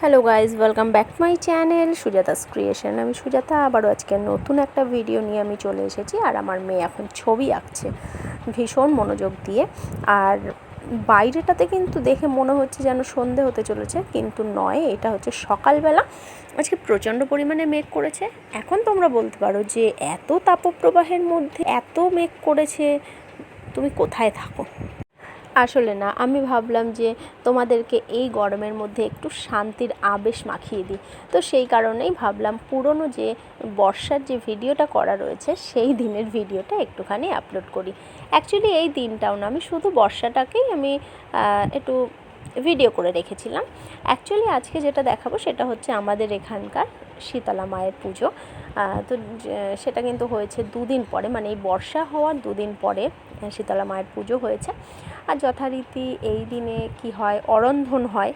Hello guys welcome back to my channel Sujata's creation আমি সুজাতা, আবারও আজকে নতুন একটা ভিডিও নিয়ে আমি চলে এসেছি আর আমার মেয়ে এখন ছবি আঁকছে ভীষণ মনোযোগ দিয়ে। আর বাইরেটাতে কিন্তু দেখে মনে হচ্ছে যেন সন্ধে হতে চলেছে, কিন্তু নয়, এটা হচ্ছে সকালবেলা। আজকে প্রচণ্ড পরিমাণে মেঘ করেছে। এখন তোমরা বলতে পারো যে এত তাপপ্রবাহের মধ্যে এত মেঘ করেছে, তুমি কোথায় থাকো? আসলে না, আমি ভাবলাম যে তোমাদেরকে এই গরমের মধ্যে একটু শান্তির আবেশ মাখিয়ে দিই। তো সেই কারণেই ভাবলাম পুরনো যে বর্ষার যে ভিডিওটা করা রয়েছে, সেই দিনের ভিডিওটা একটুখানি আপলোড করি। অ্যাকচুয়ালি এই দিনটাও না, আমি শুধু বর্ষাটাকেই আমি একটু ভিডিও করে রেখেছিলাম। অ্যাকচুয়ালি আজকে যেটা দেখাবো সেটা হচ্ছে আমাদের এখানকার শীতলা মায়ের পুজো। তো সেটা কিন্তু হয়েছে দুদিন পরে মানে এই বর্ষা হওয়ার দুদিন পরে শীতলা মায়ের পুজো হয়েছে। আর যথারীতি এই দিনে কি হয়, অরন্ধন হয়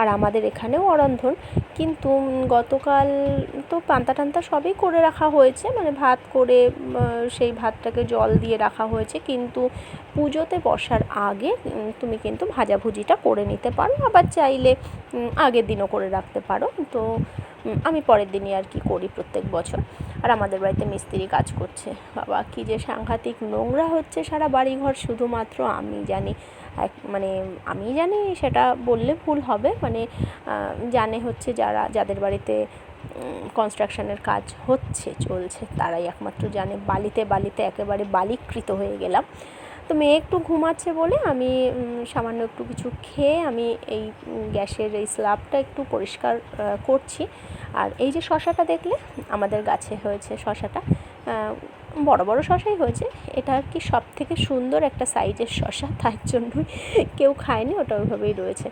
আর আমাদের এখানেও অরন্ধন। কিন্তু গতকাল তো পান্তা টান্তা সবই করে রাখা হয়েছে। মানে ভাত করে সেই ভাতটাকে জল দিয়ে রাখা হয়েছে। কিন্তু পুজোতে বসার আগে তুমি কিন্তু ভাজাভুজিটা করে নিতে পারো। আবার চাইলে আগের দিনও করে রাখতে পারো। তো আমি পরের দিনই আর কি করি প্রত্যেক বছর। আর আমাদের বাড়িতে মিস্ত্রি কাজ করছে। বাবা, কি যে সাংঘাতিক নোংরা হচ্ছে সারা বাড়িঘর। শুধুমাত্র আমি জানি, এক মানে আমি জানি সেটা বললে ভুল হবে। মানে জানে হচ্ছে যারা, যাদের বাড়িতে কনস্ট্রাকশনের কাজ হচ্ছে, চলছে, তারাই একমাত্র জানে। বালিতে বালিতে একেবারে বালিকৃত হয়ে গেলাম। তো মেয়ে একটু ঘুমাচ্ছে বলে আমি সামান্য একটু কিছু খেয়ে আমি এই গ্যাসের এই স্ল্যাবটা একটু পরিষ্কার করছি। আর এই যে শশাটা দেখলে আমাদের গাছে হয়েছে শশাটা বড় বড় শশাই হয়েছে। এটা আর কি সব থেকে সুন্দর একটা সাইজের শশা, তার জন্যই কেউ খায়নি, ওটা ওইভাবেই রয়েছে।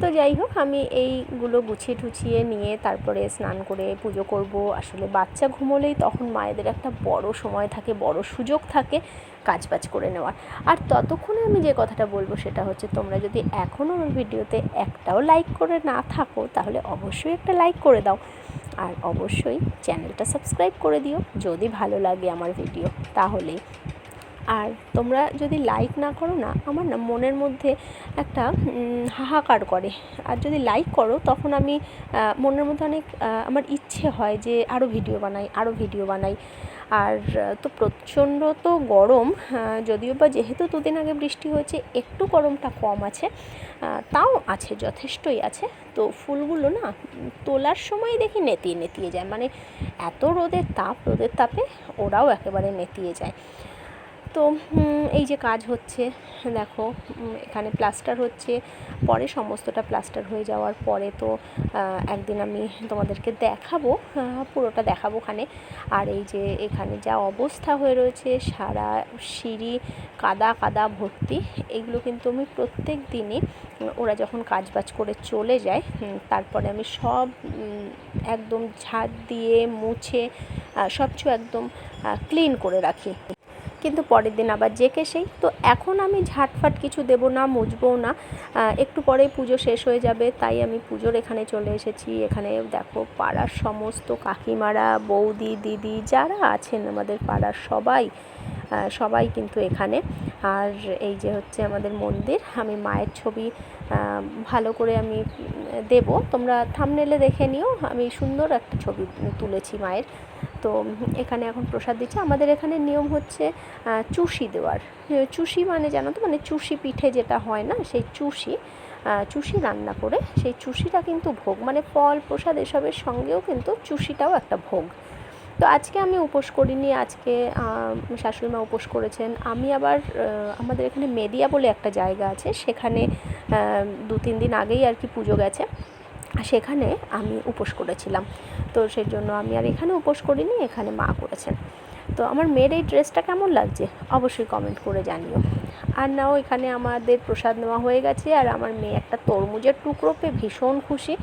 তো যাই হোক, আমি এইগুলো গুছিয়ে টুছিয়ে নিয়ে তারপরে স্নান করে পুজো করব। আসলে বাচ্চা ঘুমোলেই তখন মায়েদের একটা বড় সময় থাকে, বড় সুযোগ থাকে কাজ বাজ করে নেওয়ার। আর ততক্ষণে আমি যে কথাটা বলব সেটা হচ্ছে, তোমরা যদি এখনও আমার ভিডিওতে একটাও লাইক করে না থাকো, তাহলে অবশ্যই একটা লাইক করে দাও। আর অবশ্যই চ্যানেলটা সাবস্ক্রাইব করে দিও যদি ভালো লাগে আমার ভিডিও তাহলে। আর তোমরা যদি লাইক না করো না, আমার না মনের মধ্যে একটা হাহাকার করে। আর যদি লাইক করো, তখন আমি মনের মধ্যে অনেক আমার ইচ্ছে হয় যে আরও ভিডিও বানাই আরও ভিডিও বানাই। আর তো প্রচণ্ড তো গরম যদিও বা যেহেতু দুদিন আগে বৃষ্টি হয়েছে, একটু গরমটা কম আছে তাও আছে, যথেষ্টই আছে। তো ফুলগুলো না, তোলার সময় দেখি নেতিয়ে নেতিয়ে যায়। মানে এত রোদের তাপ, রোদের তাপে ওরাও একেবারে নেতিয়ে যায়। তো এই যে কাজ হচ্ছে, দেখো এখানে প্লাস্টার হচ্ছে, পরে সমস্তটা প্লাস্টার হয়ে যাওয়ার পরে তো একদিন আমি তোমাদেরকে দেখাবো পুরোটা দেখাবো ওখানে। আর এই যে এখানে যা অবস্থা হয়ে রয়েছে, সারা সিঁড়ি কাদা কাদা ভর্তি, এগুলো কিন্তু আমি প্রত্যেক দিনই, ওরা যখন কাজ বাজ করে চলে যায় তারপরে আমি সব একদম ঝাড় দিয়ে মুছে সব কিছু একদম ক্লিন করে রাখি। কিন্তু পরের দিন আবার জেকে সেই। তো এখন আমি ঝাটফাট কিছু দেব না মুজবও না। একটু পরে পুজো শেষ হয়ে যাবে, তাই আমি পুজোর এখানে চলে এসেছি। এখানে দেখো পাড়ার সমস্ত কাকিমারা, বৌদি, দিদি যারা আছেন আমাদের পাড়ার সবাই। সবাই কিন্তু এখানে। আর এই যে হচ্ছে আমাদের মন্দির, আমি মায়ের ছবি ভালো করে আমি দেব। তোমরা থামনেলে দেখে নিও। আমি সুন্দর একটা ছবি তুলেছি মায়ের। তো এখানে এখন প্রসাদ দিচ্ছে। আমাদের এখানে নিয়ম হচ্ছে চুষি দেওয়ার। চুষি মানে জানো তো? মানে চুষি পিঠে যেটা হয় না, সেই চুষি চুষি রান্না করে। সেই চুষিটা কিন্তু ভোগ। মানে ফল, প্রসাদ এসবের সঙ্গেও কিন্তু চুষিটাও একটা ভোগ। তো আজকে আমি উপোস করিনি আজকে আহ, শাশুড়ি মা উপোস করেছেন। আমি আবার আমাদের এখানে মেদিয়া বলে একটা জায়গা আছে সেখানে দু তিন দিন আগেই আর কি পুজো গেছে। সেখানে আমি উপোস করেছিলাম। তো সেই জন্য আমি আর এখানে উপোস করিনি এখানে মা করেছেন। তো আমার মেয়ের এই ড্রেসটা কেমন লাগছে? অবশ্যই কমেন্ট করে জানিও। আর নাও এখানে আমাদের প্রসাদ নেওয়া হয়ে গেছে আর আমার মেয়ে একটা তরমুজের টুকরো পেয়ে ভীষণ খুশি।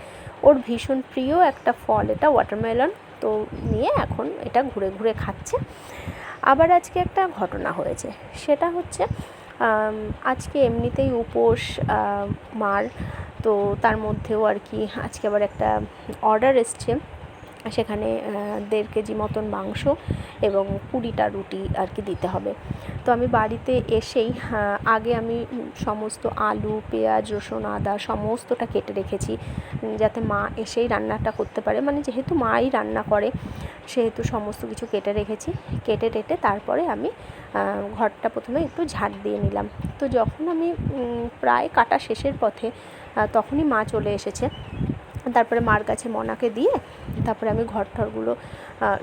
ওর ভীষণ প্রিয় একটা ফল এটা ওয়াটারমেলন তো নিয়ে এখন এটা ঘুরে ঘুরে খাচ্ছে। আবার আজকে একটা ঘটনা হয়েছে। সেটা হচ্ছে আজকে এমনিতেই উপোস মার তো তার মধ্যেও আর কি আজকে আবার একটা অর্ডার এসছে। সেখানে দেড় কেজি মতন মাংস এবং কুড়িটা রুটি আর কি দিতে হবে। তো আমি বাড়িতে এসেই আগে আমি সমস্ত আলু, পেঁয়াজ, রসুন, আদা সমস্তটা কেটে রেখেছি যাতে মা এসেই রান্নাটা করতে পারে। মানে যেহেতু মাই রান্না করে, সেহেতু সমস্ত কিছু কেটে রেখেছি। কেটে টেটে তারপরে আমি ঘরটা প্রথমে একটু ঝাড় দিয়ে নিলাম। তো যখন আমি প্রায় কাটা শেষের পথে তখনই মা চলে এসেছে। তারপরে মার কাছে মনাকে দিয়ে তারপরে আমি ঘর ঠরগুলো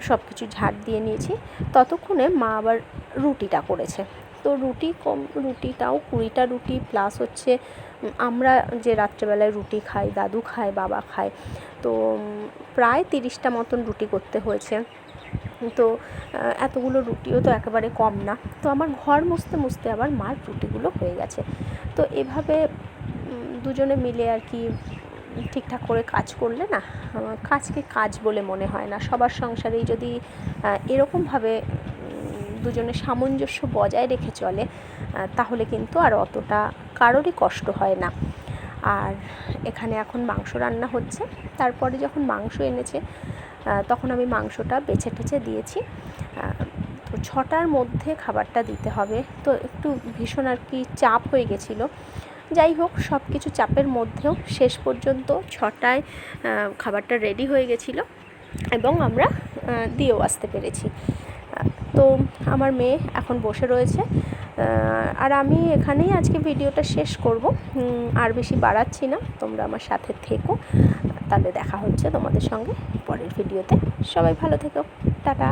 সব কিছু ঝাড় দিয়ে নিয়েছি। ততক্ষণে মা আবার রুটিটা করেছে। তো রুটি কম, রুটিটাও কুড়িটা রুটি প্লাস হচ্ছে আমরা যে রাত্রেবেলায় রুটি খাই, দাদু খায়, বাবা খায়, তো প্রায় তিরিশটা মতন রুটি করতে হয়েছে। তো এতগুলো রুটিও তো একেবারে কম না। তো আমার ঘর মুছতে মুছতে আবার মার রুটিগুলো হয়ে গেছে। তো এভাবে দুজনে মিলে আর কি ঠিকঠাক করে কাজ করলে না কাজকে কাজ বলে মনে হয় না। সবার সংসারেই যদি এরকমভাবে দুজনে সামঞ্জস্য বজায় রেখে চলে তাহলে কিন্তু আর অতটা কারোরই কষ্ট হয় না। আর এখানে এখন মাংস রান্না হচ্ছে, তারপরে যখন মাংস এনেছে তখন আমি মাংসটা বেছে টেছে দিয়েছি। তো ছটার মধ্যে খাবারটা দিতে হবে। তো একটু ভীষণ আর কি চাপ হয়ে গেছিল। যাই হোক সব কিছু চাপের মধ্যেও শেষ পর্যন্ত ছটায় খাবারটা রেডি হয়ে গেছিল এবং আমরা দিয়েও আসতে পেরেছি। তো আমার মেয়ে এখন বসে রয়েছে। আর আমি এখানেই আজকে ভিডিওটা শেষ করব। আর বেশি বাড়াচ্ছি না। তোমরা আমার সাথে থেকো। তাহলে দেখা হচ্ছে তোমাদের সঙ্গে পরের ভিডিওতে। সবাই ভালো থেকো। টাটা!